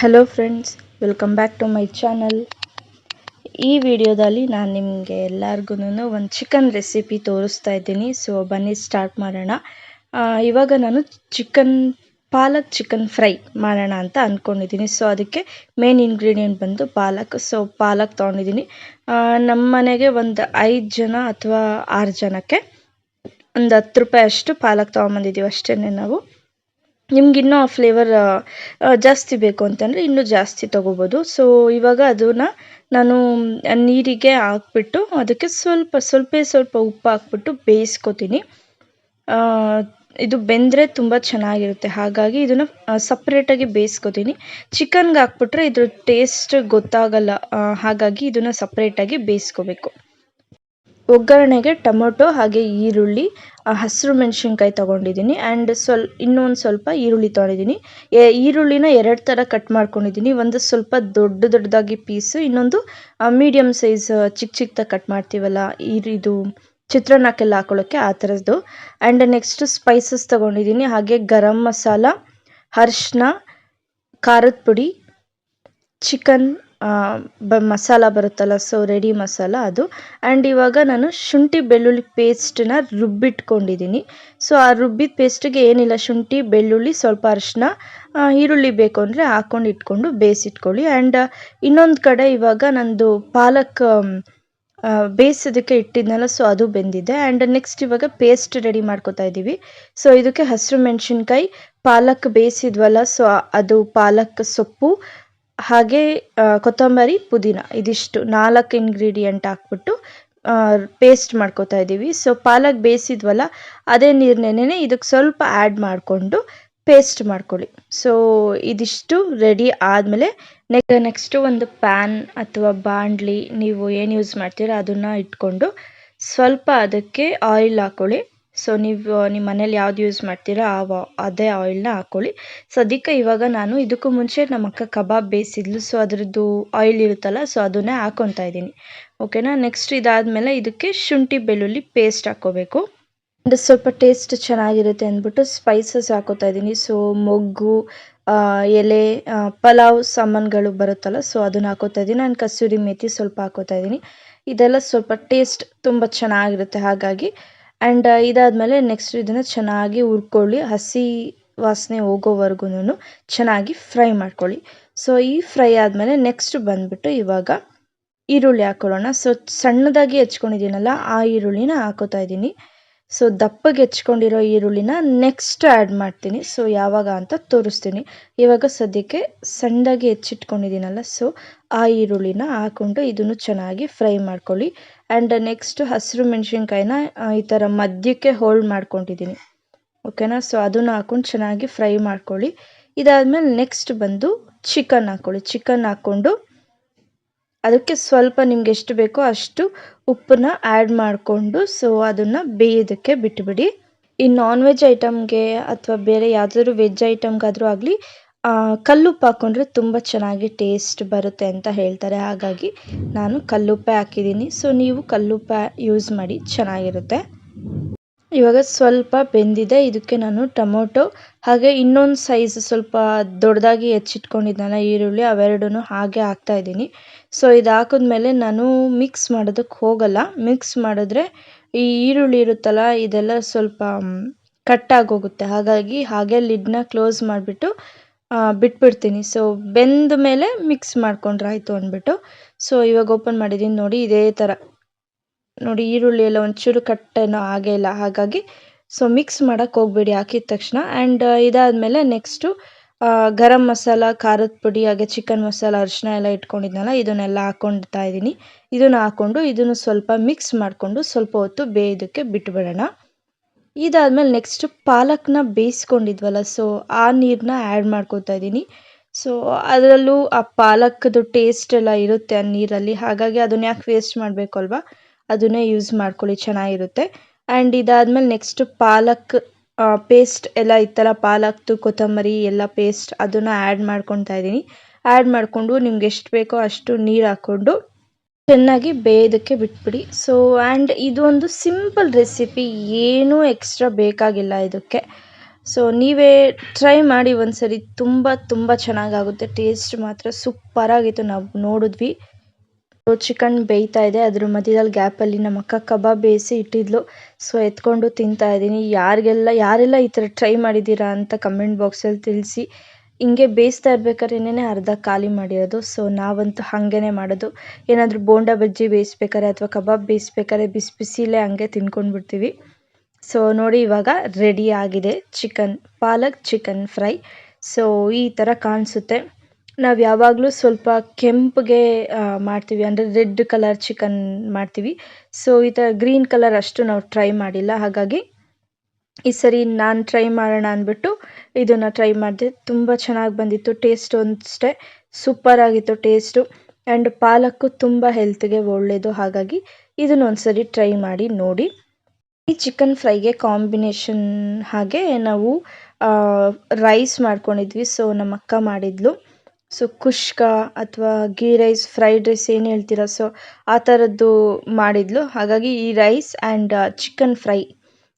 Hello friends welcome back to my channel ಈ ವಿಡಿಯೋದಲ್ಲಿ ನಾನು ನಿಮಗೆ ಎಲ್ಲರಿಗೂ ಒಂದು ಚಿಕನ್ ರೆಸಿಪಿ ತೋರಿಸ್ತಾ ಇದ್ದೀನಿ. ಸೊ ಬನ್ನಿ ಸ್ಟಾರ್ಟ್ ಮಾಡೋಣ. ಇವಾಗ ನಾನು ಚಿಕನ್ ಪಾಲಕ್ ಚಿಕನ್ ಫ್ರೈ ಮಾಡೋಣ ಅಂತ ಅಂದ್ಕೊಂಡಿದ್ದೀನಿ ಸೊ ಅದಕ್ಕೆ ಮೇನ್ ಇಂಗ್ರೀಡಿಯೆಂಟ್ ಬಂದು ಪಾಲಕ್. ಸೊ ಪಾಲಕ್ ತೊಗೊಂಡಿದ್ದೀನಿ. ನಮ್ಮ ಮನೆಗೆ ಒಂದು ಐದು ಜನ ಅಥವಾ ಆರು ಜನಕ್ಕೆ ಒಂದು ಹತ್ತು ರೂಪಾಯಿ ಅಷ್ಟು ಪಾಲಕ್ ತೊಗೊಂಬಂದಿದ್ದೀವಿ ಅಷ್ಟೇ ನಾವು. ನಿಮ್ಗೆ ಇನ್ನೂ ಆ ಫ್ಲೇವರ್ ಜಾಸ್ತಿ ಬೇಕು ಅಂತಂದರೆ ಇನ್ನೂ ಜಾಸ್ತಿ ತೊಗೋಬೋದು. ಸೊ ಇವಾಗ ಅದನ್ನ ನಾನು ನೀರಿಗೆ ಹಾಕ್ಬಿಟ್ಟು ಅದಕ್ಕೆ ಸ್ವಲ್ಪ ಸ್ವಲ್ಪ ಸ್ವಲ್ಪ ಉಪ್ಪು ಹಾಕ್ಬಿಟ್ಟು ಬೇಯಿಸ್ಕೊತೀನಿ. ಇದು ಬೆಂದರೆ ತುಂಬ ಚೆನ್ನಾಗಿರುತ್ತೆ. ಹಾಗಾಗಿ ಇದನ್ನು ಸಪ್ರೇಟಾಗಿ ಬೇಯಿಸ್ಕೊತೀನಿ. ಚಿಕನ್ಗೆ ಹಾಕ್ಬಿಟ್ರೆ ಇದ್ರ ಟೇಸ್ಟ್ ಗೊತ್ತಾಗಲ್ಲ. ಹಾಗಾಗಿ ಇದನ್ನು ಸಪ್ರೇಟಾಗಿ ಬೇಯಿಸ್ಕೋಬೇಕು. ಒಗ್ಗರಣೆಗೆ ಟೊಮೊಟೊ ಹಾಗೆ ಈರುಳ್ಳಿ ಹಸಿರು ಮೆಣಸಿನ್ಕಾಯಿ ತೊಗೊಂಡಿದ್ದೀನಿ ಆ್ಯಂಡ್ ಸ್ವಲ್, ಇನ್ನೊಂದು ಸ್ವಲ್ಪ ಈರುಳ್ಳಿ ತೊಗೊಂಡಿದ್ದೀನಿ ಈರುಳ್ಳಿನ ಎರಡು ಥರ ಕಟ್ ಮಾಡ್ಕೊಂಡಿದ್ದೀನಿ ಒಂದು ಸ್ವಲ್ಪ ದೊಡ್ಡ ದೊಡ್ಡದಾಗಿ ಪೀಸು ಇನ್ನೊಂದು ಮೀಡಿಯಮ್ ಸೈಜ್ ಚಿಕ್ಕ ಚಿಕ್ಕದಾಗಿ ಕಟ್ ಮಾಡ್ತೀವಲ್ಲ ಇದು ಚಿತ್ರಾನ್ನಕ್ಕೆಲ್ಲ ಹಾಕೊಳ್ಳೋಕ್ಕೆ ಆ ಥರದ್ದು ಆ್ಯಂಡ್ ನೆಕ್ಸ್ಟ್ ಸ್ಪೈಸಸ್ ತೊಗೊಂಡಿದ್ದೀನಿ ಹಾಗೆ ಗರಂ ಮಸಾಲ, ಅರ್ಶಿನ, ಖಾರದ ಪುಡಿ ಚಿಕನ್ ಬ, ಮಸಾಲ ಬರುತ್ತಲ್ಲ ಸೊ ರೆಡಿ ಮಸಾಲ ಅದು. ಆ್ಯಂಡ್ ಇವಾಗ ನಾನು ಶುಂಠಿ ಬೆಳ್ಳುಳ್ಳಿ ಪೇಸ್ಟನ್ನ ರುಬ್ಬಿಟ್ಕೊಂಡಿದ್ದೀನಿ ಸೊ ಆ ರುಬ್ಬಿದ ಪೇಸ್ಟಿಗೆ ಏನಿಲ್ಲ, ಶುಂಠಿ, ಬೆಳ್ಳುಳ್ಳಿ, ಸ್ವಲ್ಪ ಅರಿಶಿನ ಈರುಳ್ಳಿ ಬೇಕು ಅಂದರೆ ಹಾಕ್ಕೊಂಡು ಇಟ್ಕೊಂಡು ಬೇಯಿಸಿಟ್ಕೊಳ್ಳಿ. ಆ್ಯಂಡ್ ಇನ್ನೊಂದು ಕಡೆ ಇವಾಗ ನಂದು ಪಾಲಕ್ ಬೇಯಿಸೋದಕ್ಕೆ ಇಟ್ಟಿದ್ನಲ್ಲ ಸೊ ಅದು ಬೆಂದಿದೆ. ಆ್ಯಂಡ್ ನೆಕ್ಸ್ಟ್ ಇವಾಗ ಪೇಸ್ಟ್ ರೆಡಿ ಮಾಡ್ಕೊತಾ ಇದ್ದೀವಿ ಸೊ ಇದಕ್ಕೆ ಹಸಿರು ಮೆಣಸಿನ್ಕಾಯಿ, ಪಾಲಕ್ ಬೇಯಿಸಿದ್ವಲ್ಲ ಸೊ ಅದು ಪಾಲಕ್ ಸೊಪ್ಪು ಹಾಗೆ ಕೊತ್ತಂಬರಿ, ಪುದೀನ ಇದಿಷ್ಟು ನಾಲ್ಕು ಇಂಗ್ರೀಡಿಯೆಂಟ್ ಹಾಕ್ಬಿಟ್ಟು ಪೇಸ್ಟ್ ಮಾಡ್ಕೊತಾ ಇದ್ದೀವಿ. ಸೊ ಪಾಲಕ್ ಬೇಯಿಸಿದ್ವಲ್ಲ, ಅದೇ ನೀರ್ನೇನೆ ಇದಕ್ಕೆ ಸ್ವಲ್ಪ ಆ್ಯಡ್ ಮಾಡಿಕೊಂಡು ಪೇಸ್ಟ್ ಮಾಡ್ಕೊಳ್ಳಿ. ಸೊ ಇದಿಷ್ಟು ರೆಡಿ ಆದಮೇಲೆ ನೆಕ್ ನೆಕ್ಸ್ಟು ಒಂದು ಪ್ಯಾನ್ ಅಥವಾ ಬಾಣಲಿ ನೀವು ಏನು ಯೂಸ್ ಮಾಡ್ತೀರ ಅದನ್ನು ಇಟ್ಕೊಂಡು ಸ್ವಲ್ಪ ಅದಕ್ಕೆ ಆಯಿಲ್ ಹಾಕ್ಕೊಳ್ಳಿ ಸೊ ನೀವು ನಿಮ್ಮ ಮನೇಲಿ ಯಾವ್ದು ಯೂಸ್ ಮಾಡ್ತೀರಾ, ಆ ವ- ಅದೇ ಆಯಿಲ್ನ ಹಾಕ್ಕೊಳ್ಳಿ ಸದ್ಯಕ್ಕೆ ಇವಾಗ ನಾನು ಇದಕ್ಕೂ ಮುಂಚೆ ನಮ್ಮ ಅಕ್ಕ ಕಬಾಬ್ ಬೇಯಿಸಿದ್ಲು. ಸೊ ಅದರದ್ದು ಆಯಿಲ್ ಇರುತ್ತಲ್ಲ ಸೊ ಅದನ್ನೇ ಹಾಕೊತಾ ಇದ್ದೀನಿ. ಓಕೆನಾ ನೆಕ್ಸ್ಟ್ ಇದಾದಮೇಲೆ ಇದಕ್ಕೆ ಶುಂಠಿ ಬೆಳ್ಳುಳ್ಳಿ ಪೇಸ್ಟ್ ಹಾಕ್ಕೋಬೇಕು. ಅಂದರೆ ಸ್ವಲ್ಪ ಟೇಸ್ಟ್ ಚೆನ್ನಾಗಿರುತ್ತೆ ಅಂದ್ಬಿಟ್ಟು ಸ್ಪೈಸಸ್ ಹಾಕೋತಾ ಇದ್ದೀನಿ. ಸೊ ಮೊಗ್ಗು ಎಲೆ ಪಲಾವ್ ಸಾಮಾನುಗಳು ಬರುತ್ತಲ್ಲ ಸೊ ಅದನ್ನ ಹಾಕೋತಾ ಇದ್ದೀನಿ. ನಾನು ಕಸೂರಿ ಮೇಥಿ ಸ್ವಲ್ಪ ಹಾಕೋತಾ ಇದ್ದೀನಿ. ಇದೆಲ್ಲ ಸ್ವಲ್ಪ ಟೇಸ್ಟ್ ತುಂಬ ಚೆನ್ನಾಗಿರುತ್ತೆ, ಹಾಗಾಗಿ ಆ್ಯಂಡ್ ಇದಾದಮೇಲೆ ನೆಕ್ಸ್ಟ್ ಇದನ್ನು ಚೆನ್ನಾಗಿ ಹುರ್ಕೊಳ್ಳಿ. ಹಸಿ ವಾಸನೆ ಹೋಗೋವರೆಗೂ ಚೆನ್ನಾಗಿ ಫ್ರೈ ಮಾಡ್ಕೊಳ್ಳಿ. ಸೊ ಈ ಫ್ರೈ ಆದಮೇಲೆ ನೆಕ್ಸ್ಟ್ ಬಂದ್ಬಿಟ್ಟು ಇವಾಗ ಈರುಳ್ಳಿ ಹಾಕೊಳ್ಳೋಣ. ಸೊ ಸಣ್ಣದಾಗಿ ಹೆಚ್ಕೊಂಡಿದ್ದೀನಲ್ಲ, ಆ ಈರುಳ್ಳಿನ ಹಾಕೋತಾ ಇದ್ದೀನಿ. ಸೊ ದಪ್ಪಗೆ ಹೆಚ್ಕೊಂಡಿರೋ ಈರುಳ್ಳಿನ ನೆಕ್ಸ್ಟ್ ಆ್ಯಡ್ ಮಾಡ್ತೀನಿ. ಸೊ ಯಾವಾಗ ಅಂತ ತೋರಿಸ್ತೀನಿ. ಇವಾಗ ಸದ್ಯಕ್ಕೆ ಸಣ್ಣದಾಗಿ ಹೆಚ್ಚಿಟ್ಕೊಂಡಿದ್ದೀನಲ್ಲ ಸೊ ಆ ಈರುಳ್ಳಿನ ಹಾಕ್ಕೊಂಡು ಇದನ್ನು ಚೆನ್ನಾಗಿ ಫ್ರೈ ಮಾಡ್ಕೊಳ್ಳಿ. ಆ್ಯಂಡ್ ನೆಕ್ಸ್ಟ್ ಹಸಿರು ಮೆಣಸಿನ್ಕಾಯಿನ ಈ ಥರ ಮಧ್ಯಕ್ಕೆ ಹೋಲ್ಡ್ ಮಾಡ್ಕೊಂಡಿದ್ದೀನಿ. ಓಕೆನಾ ಸೊ ಅದನ್ನು ಹಾಕ್ಕೊಂಡು ಚೆನ್ನಾಗಿ ಫ್ರೈ ಮಾಡ್ಕೊಳ್ಳಿ. ಇದಾದಮೇಲೆ ನೆಕ್ಸ್ಟ್ ಬಂದು ಚಿಕನ್ ಹಾಕ್ಕೊಳ್ಳಿ ಚಿಕನ್ ಹಾಕ್ಕೊಂಡು ಅದಕ್ಕೆ ಸ್ವಲ್ಪ ನಿಮ್ಗೆ ಎಷ್ಟು ಬೇಕೋ ಅಷ್ಟು ಉಪ್ಪನ್ನ ಆ್ಯಡ್ ಮಾಡಿಕೊಂಡು ಸೊ ಅದನ್ನು ಬೇಯೋದಕ್ಕೆ ಬಿಟ್ಬಿಡಿ. ಈ ನಾನ್ ವೆಜ್ ಐಟಮ್ಗೆ ಅಥವಾ ಬೇರೆ ಯಾವುದಾದ್ರೂ ವೆಜ್ ಐಟಮ್ಗಾದರೂ ಆಗಲಿ ಕಲ್ಲುಪ್ಪು ಹಾಕ್ಕೊಂಡ್ರೆ ತುಂಬ ಚೆನ್ನಾಗಿ ಟೇಸ್ಟ್ ಬರುತ್ತೆ ಅಂತ ಹೇಳ್ತಾರೆ. ಹಾಗಾಗಿ ನಾನು ಕಲ್ಲುಪ್ಪೇ ಹಾಕಿದ್ದೀನಿ. ಸೊ ನೀವು ಕಲ್ಲುಪ್ಪ ಯೂಸ್ ಮಾಡಿ, ಚೆನ್ನಾಗಿರುತ್ತೆ. ಇವಾಗ ಸ್ವಲ್ಪ ಬೆಂದಿದೆ, ಇದಕ್ಕೆ ನಾನು ಟೊಮೊಟೊ. ಹಾಗೆ ಇನ್ನೊಂದು ಸೈಜ್ ಸ್ವಲ್ಪ ದೊಡ್ಡದಾಗಿ ಹೆಚ್ಚಿಟ್ಕೊಂಡಿದ್ನಲ್ಲ ಈರುಳ್ಳಿ ಅವೆರಡೂ ಹಾಗೆ ಹಾಕ್ತಾ ಇದ್ದೀನಿ. ಸೊ ಇದು ಹಾಕಿದ್ಮೇಲೆ ನಾನು ಮಿಕ್ಸ್ ಮಾಡೋದಕ್ಕೆ ಹೋಗಲ್ಲ. ಮಿಕ್ಸ್ ಮಾಡಿದ್ರೆ ಈ ಈರುಳ್ಳಿ ಇರುತ್ತಲ್ಲ, ಇದೆಲ್ಲ ಸ್ವಲ್ಪ ಕಟ್ ಆಗೋಗುತ್ತೆ. ಹಾಗಾಗಿ ಹಾಗೆ ಲಿಡ್ನ ಕ್ಲೋಸ್ ಮಾಡಿಬಿಟ್ಟು ಬಿಟ್ಬಿಡ್ತೀನಿ. ಸೊ ಬೆಂದ ಮೇಲೆ ಮಿಕ್ಸ್ ಮಾಡ್ಕೊಂಡ್ರೆ ಆಯಿತು ಅಂದ್ಬಿಟ್ಟು. ಸೊ ಇವಾಗ ಓಪನ್ ಮಾಡಿದ್ದೀನಿ ನೋಡಿ, ಇದೇ ಥರ ನೋಡಿ ಈರುಳ್ಳಿ ಎಲ್ಲ ಒಂಚೂರು ಕಟ್ಟೇನೋ ಆಗೇ ಇಲ್ಲ ಹಾಗಾಗಿ ಸೊ ಮಿಕ್ಸ್ ಮಾಡೋಕ್ಕೆ ಹೋಗ್ಬೇಡಿ ಹಾಕಿದ ತಕ್ಷಣ. ಆ್ಯಂಡ್ ಇದಾದಮೇಲೆ ನೆಕ್ಸ್ಟು ಗರಂ ಮಸಾಲ, ಖಾರದ ಪುಡಿ, ಹಾಗೆ ಚಿಕನ್ ಮಸಾಲ ಅರಿಶಿನ ಎಲ್ಲ ಇಟ್ಕೊಂಡಿದ್ನಲ್ಲ, ಇದನ್ನೆಲ್ಲ ಹಾಕ್ಕೊಳ್ತಾ ಇದ್ದೀನಿ. ಇದನ್ನು ಹಾಕ್ಕೊಂಡು ಇದನ್ನು ಸ್ವಲ್ಪ ಮಿಕ್ಸ್ ಮಾಡಿಕೊಂಡು ಸ್ವಲ್ಪ ಹೊತ್ತು ಬೇಯೋದಕ್ಕೆ ಬಿಟ್ಬಿಡೋಣ. ಇದಾದಮೇಲೆ ನೆಕ್ಸ್ಟು ಪಾಲಕ್ನ ಬೇಯಿಸ್ಕೊಂಡಿದ್ವಲ್ಲ ಸೊ ಆ ನೀರನ್ನ ಆ್ಯಡ್ ಮಾಡ್ಕೊತಾ ಇದ್ದೀನಿ. ಸೊ ಅದರಲ್ಲೂ ಆ ಪಾಲಕ್ದು ಟೇಸ್ಟ್ ಎಲ್ಲ ಇರುತ್ತೆ ಆ ನೀರಲ್ಲಿ. ಹಾಗಾಗಿ ಅದನ್ನ ಯಾಕೆ ವೇಸ್ಟ್ ಮಾಡಬೇಕು ಅಲ್ವಾ? ಅದನ್ನೇ ಯೂಸ್ ಮಾಡ್ಕೊಳ್ಳಿ, ಚೆನ್ನಾಗಿರುತ್ತೆ. ಆ್ಯಂಡ್ ಇದಾದಮೇಲೆ ನೆಕ್ಸ್ಟ್ ಪಾಲಕ್ ಪೇಸ್ಟ್ ಎಲ್ಲ ಇತ್ತಲ್ಲ, ಪಾಲಕ್ದು ಕೊತ್ತಂಬರಿ, ಎಲ್ಲ ಪೇಸ್ಟ್ ಅದನ್ನು ಆ್ಯಡ್ ಮಾಡ್ಕೊತಾ ಇದ್ದೀನಿ. ಆ್ಯಡ್ ಮಾಡಿಕೊಂಡು ನಿಮ್ಗೆ ಎಷ್ಟು ಬೇಕೋ ಅಷ್ಟು ನೀರು ಹಾಕ್ಕೊಂಡು ಚೆನ್ನಾಗಿ ಬೇಯೋದಕ್ಕೆ ಬಿಟ್ಬಿಡಿ. ಸೊ ಆ್ಯಂಡ್ ಇದೊಂದು ಸಿಂಪಲ್ ರೆಸಿಪಿ ಏನೂ ಎಕ್ಸ್ಟ್ರಾ ಬೇಕಾಗಿಲ್ಲ ಇದಕ್ಕೆ. ಸೊ ನೀವೇ ಟ್ರೈ ಮಾಡಿ ಒಂದ್ಸರಿ, ತುಂಬ ತುಂಬ ಚೆನ್ನಾಗಾಗುತ್ತೆ. ಟೇಸ್ಟ್ ಮಾತ್ರ ಸೂಪರಾಗಿತ್ತು. ನಾವು ನೋಡಿದ್ವಿ. ಚಿಕನ್ ಬೇಯ್ತಾ ಇದೆ. ಅದ್ರ ಮಧ್ಯದಲ್ಲಿ ಗ್ಯಾಪಲ್ಲಿ ನಮ್ಮ ಅಕ್ಕ ಕಬಾಬ್ ಬೇಯಿಸಿ ಇಟ್ಟಿದ್ಲು. ಸೊ ಎತ್ಕೊಂಡು ತಿಂತಾ ಇದ್ದೀನಿ. ಯಾರಿಗೆಲ್ಲ, ಯಾರೆಲ್ಲ ಈ ಥರ ಟ್ರೈ ಮಾಡಿದ್ದೀರಾ ಅಂತ ಕಮೆಂಟ್ ಬಾಕ್ಸಲ್ಲಿ ತಿಳಿಸಿ. ಹಿಂಗೆ ಬೇಯಿಸ್ತಾ ಇರ್ಬೇಕಾದ್ರೇನೆ ಅರ್ಧ ಖಾಲಿ ಮಾಡಿರೋದು. ಸೊ ನಾವಂತೂ ಹಾಗೇನೆ ಮಾಡೋದು. ಏನಾದರೂ ಬೋಂಡ ಬಜ್ಜಿ ಬೇಯಿಸ್ಬೇಕಾದ್ರೆ ಅಥವಾ ಕಬಾಬ್ ಬೇಯಿಸ್ಬೇಕಾದ್ರೆ ಬಿಸಿ ಬಿಸಿಲೇ ಹಂಗೆ ತಿನ್ಕೊಂಡು ಬಿಡ್ತೀವಿ ಸೊ ನೋಡಿ ಇವಾಗ ರೆಡಿ ಆಗಿದೆ. Chicken, palak chicken fry. So ಈ ಥರ ಕಾಣಿಸುತ್ತೆ. ನಾವು ಯಾವಾಗಲೂ ಸ್ವಲ್ಪ ಕೆಂಪಗೆ ಮಾಡ್ತೀವಿ. ಅಂದರೆ ರೆಡ್ ಕಲರ್ ಚಿಕನ್ ಮಾಡ್ತೀವಿ. ಸೊ ಈ ಥರ ಗ್ರೀನ್ ಕಲರ್ ಅಷ್ಟು ನಾವು ಟ್ರೈ ಮಾಡಿಲ್ಲ. ಹಾಗಾಗಿ ಈ ಸರಿ ನಾನು ಟ್ರೈ ಮಾಡೋಣ ಅಂದ್ಬಿಟ್ಟು ಇದನ್ನು ಟ್ರೈ ಮಾಡಿದೆ. ತುಂಬ ಚೆನ್ನಾಗಿ ಬಂದಿತ್ತು. ಟೇಸ್ಟ್ ಅಷ್ಟೇ ಸೂಪರ್ ಆಗಿತ್ತು ಟೇಸ್ಟು. ಆ್ಯಂಡ್ ಪಾಲಕ್ಕು ತುಂಬ ಹೆಲ್ತ್ಗೆ ಒಳ್ಳೆಯದು ಹಾಗಾಗಿ ಇದನ್ನು ಒಂದ್ಸರಿ ಟ್ರೈ ಮಾಡಿ ನೋಡಿ. ಈ ಚಿಕನ್ ಫ್ರೈಗೆ ಕಾಂಬಿನೇಷನ್ ಹಾಗೆ ನಾವು ರೈಸ್ ಮಾಡ್ಕೊಂಡಿದ್ವಿ. ಸೊ ನಮ್ಮ ಅಕ್ಕ ಮಾಡಿದ್ಲು. ಸೊ ಕುಷ್ಕ ಅಥವಾ ಗೀ ರೈಸ್ ಫ್ರೈಡ್ ರೈಸ್ ಏನು ಹೇಳ್ತೀರ? ಸೊ ಆ ಥರದ್ದು ಮಾಡಿದ್ಲು. ಹಾಗಾಗಿ ಈ ರೈಸ್ ಆ್ಯಂಡ್ ಚಿಕನ್ ಫ್ರೈ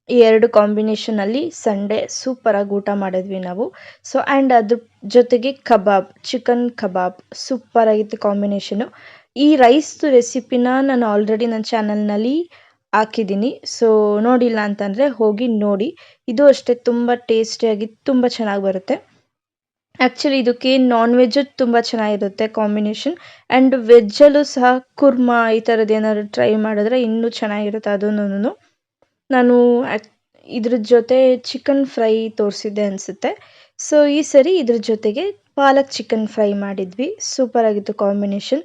ಈ ಎರಡು ಕಾಂಬಿನೇಷನಲ್ಲಿ ಸಂಡೇ ಸೂಪರಾಗಿ ಊಟ ಮಾಡಿದ್ವಿ ನಾವು. ಸೊ ಆ್ಯಂಡ್ ಅದ್ರ ಜೊತೆಗೆ ಕಬಾಬ್ ಚಿಕನ್ ಕಬಾಬ್ ಸೂಪರಾಗಿತ್ತು ಕಾಂಬಿನೇಷನು ಈ ರೈಸ್ದು ರೆಸಿಪಿನ ನಾನು ಆಲ್ರೆಡಿ ನನ್ನ ಚಾನಲ್ನಲ್ಲಿ ಹಾಕಿದ್ದೀನಿ. ಸೊ ನೋಡಿಲ್ಲ ಅಂತಂದರೆ ಹೋಗಿ ನೋಡಿ. ಇದು ಅಷ್ಟೇ, ತುಂಬ ಟೇಸ್ಟಿಯಾಗಿ ತುಂಬ ಚೆನ್ನಾಗಿ ಬರುತ್ತೆ. ಆ್ಯಕ್ಚುಲಿ ಇದಕ್ಕೆ ನಾನ್ ವೆಜ್ಜು ತುಂಬ ಚೆನ್ನಾಗಿರುತ್ತೆ ಕಾಂಬಿನೇಷನ್ ಆ್ಯಂಡ್ ವೆಜ್ಜಲ್ಲೂ ಸಹ ಕುರ್ಮಾ ಈ ಥರದ್ದು ಏನಾದ್ರು ಟ್ರೈ ಮಾಡಿದ್ರೆ ಇನ್ನೂ ಚೆನ್ನಾಗಿರುತ್ತೆ ಅದನ್ನು ನಾನು ಇದ್ರ ಜೊತೆ ಚಿಕನ್ ಫ್ರೈ ತೋರಿಸಿದ್ದೆ ಅನಿಸುತ್ತೆ. ಸೊ ಈ ಸರಿ ಇದ್ರ ಜೊತೆಗೆ ಪಾಲಕ್ ಚಿಕನ್ ಫ್ರೈ ಮಾಡಿದ್ವಿ. ಸೂಪರಾಗಿತ್ತು ಕಾಂಬಿನೇಷನ್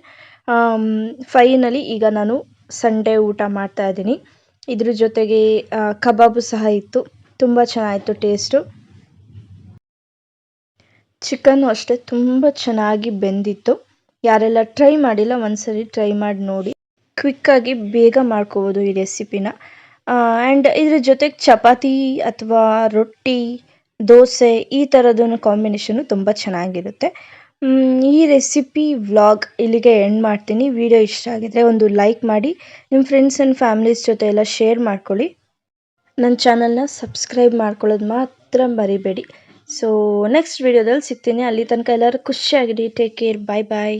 ಫೈನಲಿ ಈಗ ನಾನು ಸಂಡೇ ಊಟ ಮಾಡ್ತಾ ಇದ್ದೀನಿ. ಇದ್ರ ಜೊತೆಗೆ ಕಬಾಬು ಸಹ ಇತ್ತು. ತುಂಬ ಚೆನ್ನಾಗಿತ್ತು ಟೇಸ್ಟು ಚಿಕನ್ನು ಅಷ್ಟೇ ತುಂಬ ಚೆನ್ನಾಗಿ ಬೆಂದಿತ್ತು. ಯಾರೆಲ್ಲ ಟ್ರೈ ಮಾಡಿಲ್ಲ, ಒಂದ್ಸರಿ ಟ್ರೈ ಮಾಡಿ ನೋಡಿ. ಕ್ವಿಕ್ಕಾಗಿ ಬೇಗ ಮಾಡ್ಕೋಬೋದು ಈ ರೆಸಿಪಿನ ಆ್ಯಂಡ್ ಇದ್ರ ಜೊತೆಗೆ ಚಪಾತಿ ಅಥವಾ ರೊಟ್ಟಿ, ದೋಸೆ ಈ ಥರದ್ದು ಕಾಂಬಿನೇಷನು ತುಂಬ ಚೆನ್ನಾಗಿರುತ್ತೆ. ಈ ರೆಸಿಪಿ ವ್ಲಾಗ್ ಇಲ್ಲಿಗೆ ಎಂಡ್ ಮಾಡ್ತೀನಿ. ವಿಡಿಯೋ ಇಷ್ಟ ಆಗಿದ್ರೆ ಒಂದು ಲೈಕ್ ಮಾಡಿ. ನಿಮ್ಮ ಫ್ರೆಂಡ್ಸ್ ಆ್ಯಂಡ್ ಫ್ಯಾಮಿಲೀಸ್ ಜೊತೆ ಎಲ್ಲ ಶೇರ್ ಮಾಡ್ಕೊಳ್ಳಿ. ನನ್ನ ಚಾನಲ್ನ ಸಬ್ಸ್ಕ್ರೈಬ್ ಮಾಡ್ಕೊಳ್ಳೋದು ಮಾತ್ರ ಮರಿಬೇಡಿ. ಸೊ ನೆಕ್ಸ್ಟ್ ವಿಡಿಯೋದಲ್ಲಿ ಸಿಗ್ತೀನಿ. ಅಲ್ಲಿ ತನಕ ಎಲ್ಲರೂ ಖುಷಿಯಾಗಿರಿ. ಟೇಕ್ ಕೇರ್ ಬಾಯ್ ಬಾಯ್